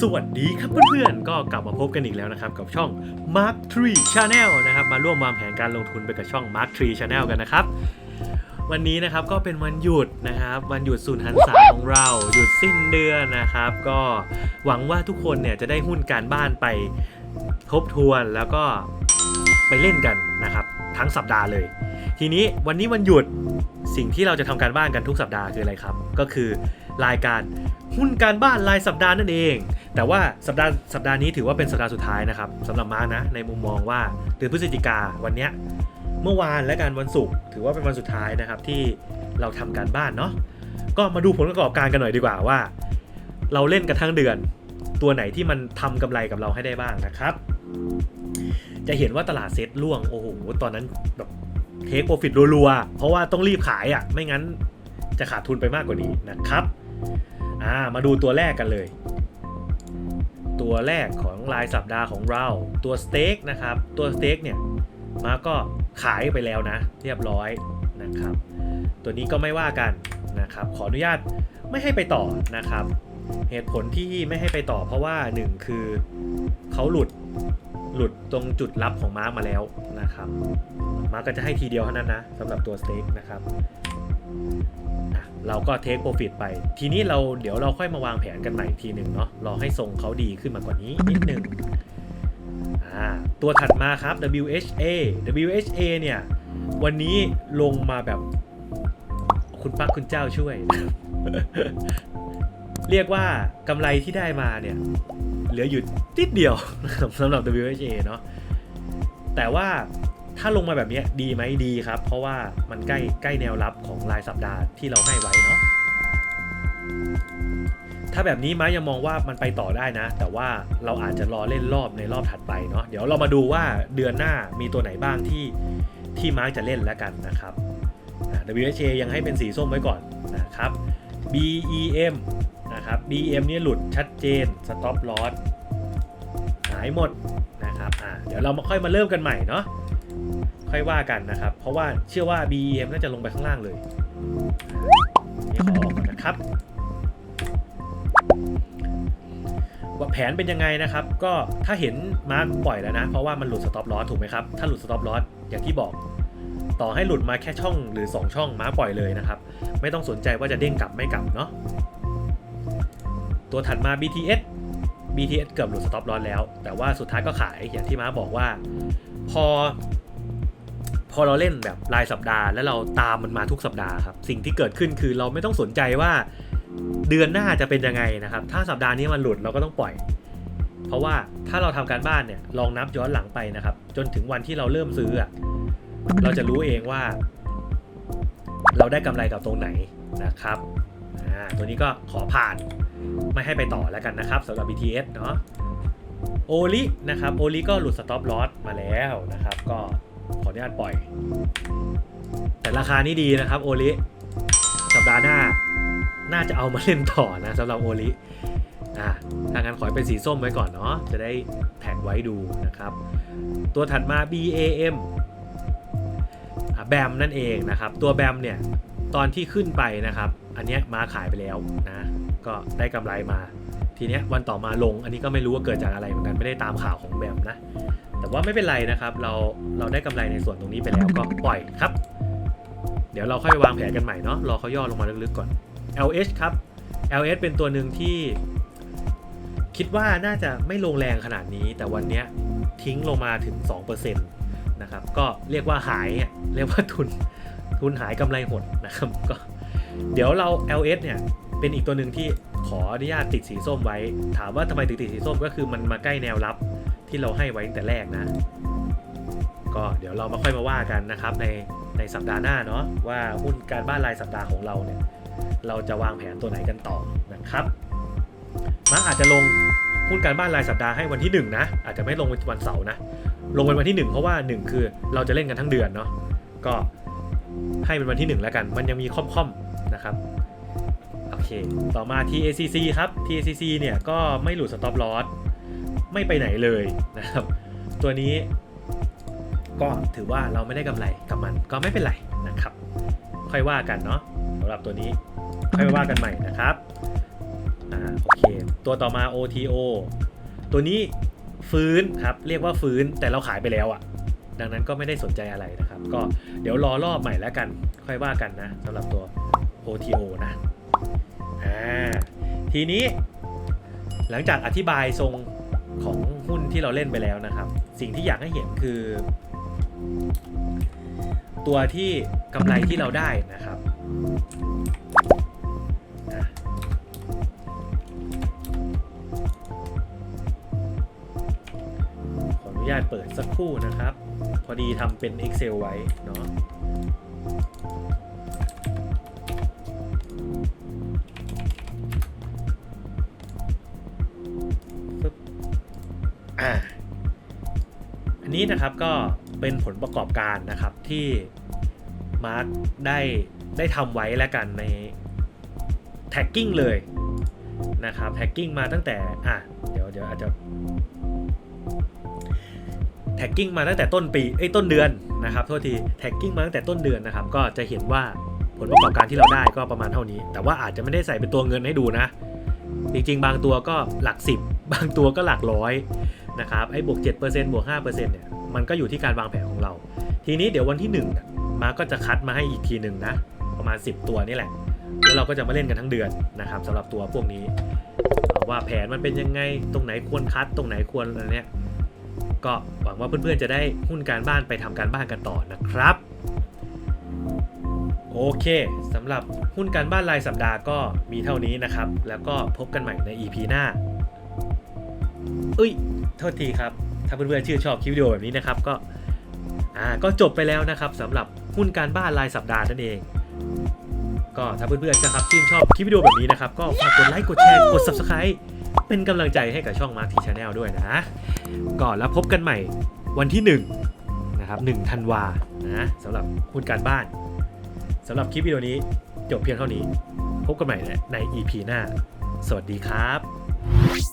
สวัสดีครับเพื่อนๆ ก็กลับมาพบกันอีกแล้วนะครับกับช่อง Mark 3 Channel นะครับมาร่วมวางแผนการลงทุนไปกับช่อง Mark 3 Channel กันนะครับ วันนี้นะครับก็เป็นวันหยุดนะครับ วันหยุดศูนย์หันษาของเรา หยุดสิ้นเดือนนะครับ ก็หวังว่าทุกคนเนี่ยจะได้หุ้นการบ้านไปทบทวนแล้วก็ไปเล่นกันนะครับ ทั้งสัปดาห์เลย ทีนี้วันนี้วันหยุดสิ่งที่เราจะทำการบ้านกันทุกสัปดาห์คืออะไรครับ ก็คือ รายการหุ้นการบ้านรายสัปดาห์นั่นเอง แต่ว่าสัปดาห์สัปดาห์นี้ถือว่าเป็นสัปดาห์สุดท้ายนะครับสำหรับมาร์กนะในมุมมองว่าเดือนพฤศจิกาวันเนี้ยเมื่อวานและการวันศุกร์ถือว่าเป็นวันสุดท้ายนะครับที่เราทำการบ้านเนาะก็มาดูผลประกอบการกันหน่อยดีกว่าว่า เราเล่นกันทั้งเดือน ตัวไหนที่มันทำกำไรกับเราให้ได้บ้างนะครับ จะเห็นว่าตลาดเซ็ตล่วงโอ้โหตอนนั้นแบบเทคโปรฟิตรัวๆเพราะว่าต้องรีบขายอะ่ะไม่งั้นจะขาดทุนไปมากกว่านี้นะครับ อ่ามาดูตัวแรกกันเลย ตัวแรกของรายสัปดาห์ของเราตัวสเต็กนะครับ ตัวสเต็กเนี่ยมาก็ขายไปแล้วนะ เรียบร้อยนะครับ ตัวนี้ก็ไม่ว่ากันนะครับ ขออนุญาตไม่ให้ไปต่อนะครับ เหตุผลที่ไม่ให้ไปต่อเพราะว่าหนึ่งคือเขาหลุดหลุดตรงจุดรับของม้ามาแล้วนะครับ ม้าก็จะให้ทีเดียวเท่านั้นนะสำหรับตัวสเต็กนะครับ เราก็เทคโปรฟิตไป ทีนี้เราเดี๋ยวเราค่อยมาวางแผนกันใหม่อีกทีหนึ่งเนาะรอให้ทรงเขาดีขึ้นมากว่านี้นิดหนึ่งอ่าตัวถัดมาครับ WHA WHA เนี่ย วันนี้ลงมาแบบ คุณปักคุณเจ้าช่วย เรียกว่ากำไรที่ได้มาเนี่ย เหลืออยู่นิดเดียวสำหรับ WHA เนาะแต่ว่า ถ้าลงมาแบบนี้ดีไหมดีครับ เพราะว่ามันใกล้ใกล้แนวรับของรายสัปดาห์ที่เราให้ไว้เนาะถ้าแบบนี้ม้ายังมองว่ามันไปต่อได้นะ แต่ว่าเราอาจจะรอเล่นรอบในรอบถัดไปเนาะเดี๋ยวเรามาดูว่าเดือนหน้ามีตัวไหนบ้างที่ที่ม้าจะเล่นแล้วกันนะครับอ่า WHA ยังให้เป็นสีส้มไว้ก่อนนะครับ BEM นะครับ BEM เนี่ยหลุดชัดเจน stop loss หายหมดนะครับอ่าเดี๋ยวเรามาค่อยมาเริ่มกันใหม่เนาะ ค่อยว่ากันนะครับ เพราะว่าเชื่อว่า BEM น่าจะลงไปข้างล่างเลยนี่ขอออกก่อนนะครับ ว่าแผนเป็นยังไงนะครับ ก็ถ้าเห็นมาร์กปล่อยแล้วนะ เพราะว่ามันหลุด stop loss ถูกไหมครับ ถ้าหลุด stop loss อย่างที่บอกต่อให้หลุดมาแค่ช่องหรือ 2 ช่องมาร์กปล่อยเลยนะครับ ไม่ต้องสนใจว่าจะเด้งกลับไม่กลับเนาะตัวถัดมา BTS BTS เกือบหลุด stop loss แล้ว แต่ว่าสุดท้ายก็ขายอย่างที่ม้าบอกว่า พอ พอเราเล่นแบบรายสัปดาห์ แล้วเราตามมันมาทุกสัปดาห์ครับ สิ่งที่เกิดขึ้นคือเราไม่ต้องสนใจว่าเดือนหน้าจะเป็นยังไงนะครับ ถ้าสัปดาห์นี้มันหลุดเราก็ต้องปล่อย เพราะว่าถ้าเราทำการบ้านเนี่ยลองนับย้อนหลังไปนะครับ จนถึงวันที่เราเริ่มซื้อเราจะรู้เองว่า เราได้กำไรกับตรงไหนนะครับตัวนี้ก็ขอผ่านไม่ให้ไปต่อแล้วกันนะครับสำหรับ BTS เนาะโอลินะครับโอลิก็หลุดสต็อปลอสมาแล้วนะครับ ก็ ขออนุญาตปล่อย แต่ราคานี่ดีนะครับโอลิสัปดาห์หน้า น่าจะเอามาเล่นต่อนะสำหรับโอลิอะถ้างั้นขอเป็นสีส้มไว้ก่อนเนาะจะได้แท็กไว้ดูนะครับ ตัวถัดมา BAM แบมนั่นเองนะครับ ตัวแบมเนี่ยตอนที่ขึ้นไปนะครับ อันนี้มาขายไปแล้วนะก็ได้กำไรมา ทีเนี้ยวันต่อมาลง อันนี้ก็ไม่รู้ว่าเกิดจากอะไรเหมือนกันไม่ได้ตามข่าวของแบมนะ แต่ว่าไม่เป็นไรนะครับ เราเราได้กำไรในส่วนตรงนี้ไปแล้วก็ปล่อยครับ เดี๋ยวเราค่อยวางแผนกันใหม่เนาะรอเขาย่อลงมาลึกๆก่อน LH ครับ LH เป็นตัวหนึ่งที่ คิดว่าน่าจะไม่ลงแรงขนาดนี้ แต่วันเนี้ยทิ้งลงมาถึง 2%นะครับก็เรียกว่าหายเรียกว่าทุนทุนหายกำไรหดนะครับก็เดี๋ยวเรา LS เนี่ยเป็นอีกตัวหนึ่งที่ขออนุญาตติดสีส้มไว้ ถามว่าทำไมถึงติดสีส้มก็คือมันมาใกล้แนวรับ ที่เราให้ไว้ตั้งแต่แรกนะ ก็เดี๋ยวเรามาค่อยมาว่ากันนะครับในในสัปดาห์หน้าเนาะว่าหุ้นการบ้านรายสัปดาห์ของเราเนี่ยเราจะวางแผนตัวไหนกันต่อนะครับมาร์กอาจจะลงหุ้นการบ้านรายสัปดาห์ให้วันที่ 1 นะ อาจจะไม่ลงวันเสาร์นะ ลงเป็นวันที่ 1 เพราะว่า 1 คือเราจะเล่นกันทั้งเดือนเนาะก็ให้เป็นวันที่ 1 แล้วกัน มันยังมีค่อมๆนะครับโอเค ต่อมา TACC ครับ TACC เนี่ยก็ไม่หลุด stop loss ไม่ไปไหนเลยนะครับ ตัวนี้ก็ถือว่าเราไม่ได้กำไรกับมันก็ไม่เป็นไรนะครับ ค่อยว่ากันเนาะสำหรับตัวนี้ค่อยว่ากันใหม่นะครับอ่าโอเคตัวต่อมา OTO ตัวนี้ฟื้นครับเรียกว่าฟื้นแต่เราขายไปแล้วอะ่ะ ดังนั้นก็ไม่ได้สนใจอะไรนะครับ ก็เดี๋ยวรอรอบใหม่แล้วกัน ค่อยว่ากันนะสำหรับตัว OTO นะอ่าทีนี้หลังจากอธิบายทรง ของหุ้นที่เราเล่นไปแล้วนะครับ สิ่งที่อยากให้เห็นคือ ตัวที่กำไรที่เราได้นะครับขออนุญาตเปิดสักครู่นะครับ พอดีทำเป็น Excel ไว้เนาะ อ่าอันนี้นะครับก็เป็นผลประกอบการนะครับที่มาร์คได้ได้ทำไว้แล้วกันในแท็กกิ้งเลยนะครับแท็กกิ้งมาตั้งแต่อะเดี๋ยวเดี๋ยวอาจจะแท็กกิ้งมาตั้งแต่ต้นปีเอ้ต้นเดือนนะครับโทษทีแท็กกิ้งมาตั้งแต่ต้นเดือนนะครับ ก็จะเห็นว่าผลประกอบการที่เราได้ก็ประมาณเท่านี้ แต่ว่าอาจจะไม่ได้ใส่เป็นตัวเงินให้ดูนะ จริงๆ บางตัวก็หลัก 10 บางตัวก็หลักร้อย นะครับไอ้บวก 7%บวก 5%เนี่ยมันก็อยู่ที่การวางแผนของเรา ทีนี้เดี๋ยววันที่1เนี่ยมาก็จะคัดมาให้อีกทีหนึ่งนะ ประมาณ 10 ตัวนี่แหละ แล้วเราก็จะมาเล่นกันทั้งเดือนนะครับสำหรับตัวพวกนี้ ว่าแผนมันเป็นยังไงตรงไหนควรคัดตรงไหนควรอะไรเนี่ยก็หวังว่าเพื่อนๆจะได้หุ้นการบ้านไปทำการบ้านกันต่อนะครับโอเคสำหรับหุ้นการบ้านรายสัปดาห์ก็มีเท่านี้นะครับ แล้วก็พบกันใหม่ใน EP หน้า เอ้ย โทษทีครับ ถ้าเพื่อนๆชื่นชอบคลิปวิดีโอแบบนี้นะครับก็อ่าก็จบไปแล้วนะครับสำหรับหุ้นการบ้านรายสัปดาห์นั่นเอง ก็ถ้าเพื่อนๆนะครับชื่นชอบคลิปวิดีโอแบบนี้นะครับก็ฝากกดไลค์กดแชร์กด Subscribe เป็นกำลังใจให้กับช่องมาร์คทีชาแนลด้วยนะก่อนแล้วพบกันใหม่วันที่1นะครับ1ธันวานะสำหรับหุ้นการบ้านสำหรับคลิปวิดีโอนี้จบเพียงเท่านี้ พบกันใหม่ใน EP หน้า สวัสดีครับ